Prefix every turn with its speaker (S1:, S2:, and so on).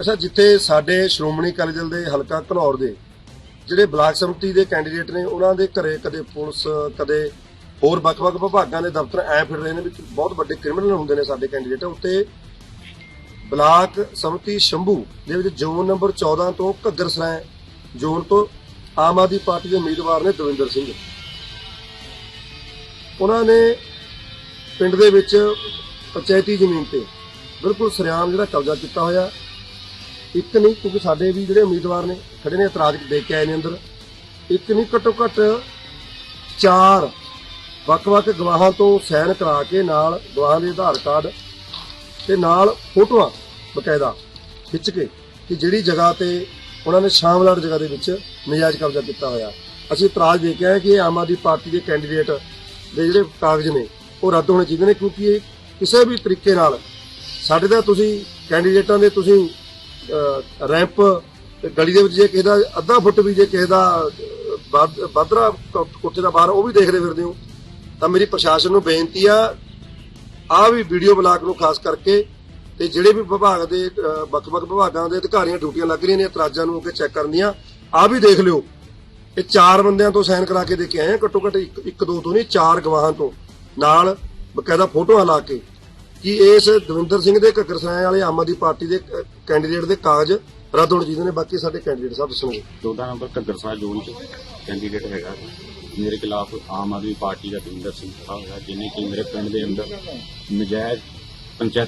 S1: ਅੱਛਾ, ਜਿੱਥੇ ਸਾਡੇ ਸ਼੍ਰੋਮਣੀ ਅਕਾਲੀ ਦਲ ਦੇ ਹਲਕਾ ਘਨੌਰ ਦੇ ਜਿਹੜੇ ਬਲਾਕ ਸਮਿਤੀ ਦੇ ਕੈਂਡੀਡੇਟ ਨੇ, ਉਹਨਾਂ ਦੇ ਘਰੇ ਕਦੇ ਪੁਲਿਸ, ਕਦੇ ਹੋਰ ਵੱਖ-ਵੱਖ ਵਿਭਾਗਾਂ ਦੇ ਦਫ਼ਤਰ ਐ ਫਿਰ ਰਹੇ ਨੇ ਵੀ ਬਹੁਤ ਵੱਡੇ ਕ੍ਰਿਮੀਨਲ ਹੁੰਦੇ ਨੇ ਸਾਡੇ ਕੈਂਡੀਡੇਟ। ਉੱਤੇ ਬਲਾਕ ਸਮਿਤੀ ਸ਼ੰਭੂ ਦੇ ਵਿੱਚ ਜ਼ੋਨ ਨੰਬਰ 14 ਤੋਂ ਘੱਗਰ ਸਰਾਂ ਜ਼ੋਨ ਤੋਂ ਆਮ ਆਦਮੀ ਪਾਰਟੀ ਦੇ ਉਮੀਦਵਾਰ ਨੇ ਦਵਿੰਦਰ ਸਿੰਘ। ਉਹਨਾਂ ਨੇ ਪਿੰਡ ਦੇ ਵਿੱਚ ਪੰਚਾਇਤੀ ਜ਼ਮੀਨ ਤੇ ਬਿਲਕੁਲ ਸਰਿਆਮ ਜਿਹੜਾ ਕਬਜ਼ਾ ਕੀਤਾ ਹੋਇਆ। ਇੱਕ ਨਹੀਂ, ਕਿਉਂਕਿ ਸਾਡੇ ਵੀ ਜਿਹੜੇ ਉਮੀਦਵਾਰ ਨੇ, ਖੜੇ ਨੇ ਇਤਰਾਜ਼ ਦੇ ਕੇ ਆਏ ਨੇ ਅੰਦਰ। ਇੱਕ ਨਹੀਂ, ਘੱਟੋ ਘੱਟ ਚਾਰ ਵੱਖ-ਵੱਖ ਗਵਾਹਾਂ ਤੋਂ ਸਾਈਨ ਕਰਾ ਕੇ ਨਾਲ ਗਵਾਹਾਂ ਦੇ ਆਧਾਰ ਕਾਰਡ ਤੇ ਨਾਲ ਫੋਟੋਆਂ ਬਕਾਇਦਾ ਖਿੱਚ ਕੇ ਕਿ ਜਿਹੜੀ ਜਗ੍ਹਾ ਤੇ ਉਹਨਾਂ ਨੇ ਸ਼ਾਮਲਾਟ ਜਗ੍ਹਾ ਦੇ ਵਿੱਚ ਨਜਾਇਜ਼ ਕਬਜ਼ਾ ਕੀਤਾ ਹੋਇਆ। ਅਸੀਂ ਇਤਰਾਜ਼ ਦੇ ਕੇ ਆਏ ਕਿ ਇਹ ਆਮ ਆਦਮੀ ਪਾਰਟੀ ਦੇ ਕੈਂਡੀਡੇਟ ਦੇ ਜਿਹੜੇ ਕਾਗਜ਼ ਨੇ, ਉਹ ਰੱਦ ਹੋਣੇ ਚਾਹੀਦੇ ਨੇ, ਕਿਉਂਕਿ ਇਹ ਕਿਸੇ ਵੀ ਤਰੀਕੇ ਨਾਲ ਸਾਡੇ ਦਾ ਤੁਸੀਂ ਕੈਂਡੀਡੇਟਾਂ ਦੇ ਤੁਸੀਂ ਰੈਂਪ ਤੇ ਗਲੀ ਦੇ ਵਿੱਚ ਜੇ ਕਿਸੇ ਦਾ ਅੱਧਾ ਫੁੱਟ ਵੀ ਜੇ ਕਿਸੇ ਦਾ ਅਹ, ਕੋਠੇ ਦਾ ਬਾਹਰ ਉਹ ਵੀ ਦੇਖਦੇ ਫਿਰਦੇ ਹੋ ਤਾਂ ਮੇਰੀ ਪ੍ਰਸ਼ਾਸਨ ਨੂੰ ਬੇਨਤੀ ਆ ਆ ਵੀ ਵੀਡੀਓ ਬਲਾਕ ਨੂੰ ਖਾਸ ਕਰਕੇ ਤੇ ਜਿਹੜੇ ਵੀ ਵਿਭਾਗ ਦੇ ਵੱਖ-ਵੱਖ ਵਿਭਾਗਾਂ ਦੇ ਅਧਿਕਾਰੀਆਂ ਡਿਊਟੀਆਂ ਲੱਗ ਰਹੀਆਂ ਨੇ ਇਤਰਾਜ਼ਾਂ ਨੂੰ ਅੱਗੇ ਚੈੱਕ ਕਰਨ ਦੀਆਂ ਆ ਵੀ ਦੇਖ ਲਿਓ। ਇਹ ਚਾਰ ਬੰਦਿਆਂ ਤੋਂ ਸਾਈਨ ਕਰਾ ਕੇ ਦੇ ਕੇ ਆਏ ਆ ਘੱਟੋ ਘੱਟ ਇੱਕ ਇੱਕ ਦੋ ਤੋਂ ਨਹੀਂ ਚਾਰ ਗਵਾਹਾਂ ਤੋਂ। ਨਾਲ ਬਕਾਇਦਾ ਫੋਟੋਆਂ ਲਾ ਕੇ ਕਿ ਇਸ ਦਵਿੰਦਰ ਸਿੰਘ ਦੇ ਘੱਗਰ ਸਰਾਏ ਵਾਲੇ ਆਮ ਆਦਮੀ ਪਾਰਟੀ ਦੇ ਕੈਂਡੀਡੇਟ ਦੇ ਕਾਗਜ਼ ਰੱਦ ਹੋਣੇ ਚਾਹੀਦੇ ਨੇ, ਬਾਕੀ ਸਾਡੇ ਕੈਂਡੀਡੇਟ ਸਾਹਿਬ ਦੱਸਣਗੇ।
S2: 14 ਨੰਬਰ ਘੱਗਰਸਾ ਜ਼ੋਨ ਚ ਕੈਂਡੀਡੇਟ ਹੈਗਾ, ਮੇਰੇ ਖਿਲਾਫ ਆਮ ਆਦਮੀ ਪਾਰਟੀ ਦਾ ਦਵਿੰਦਰ ਸਿੰਘ ਖੜਾ ਹੋਇਆ ਜਿਹਨੇ ਕਿ ਮੇਰੇ ਪਿੰਡ ਦੇ ਅੰਦਰ ਨਜਾਇਜ਼ ਪੰਚਾਇਤ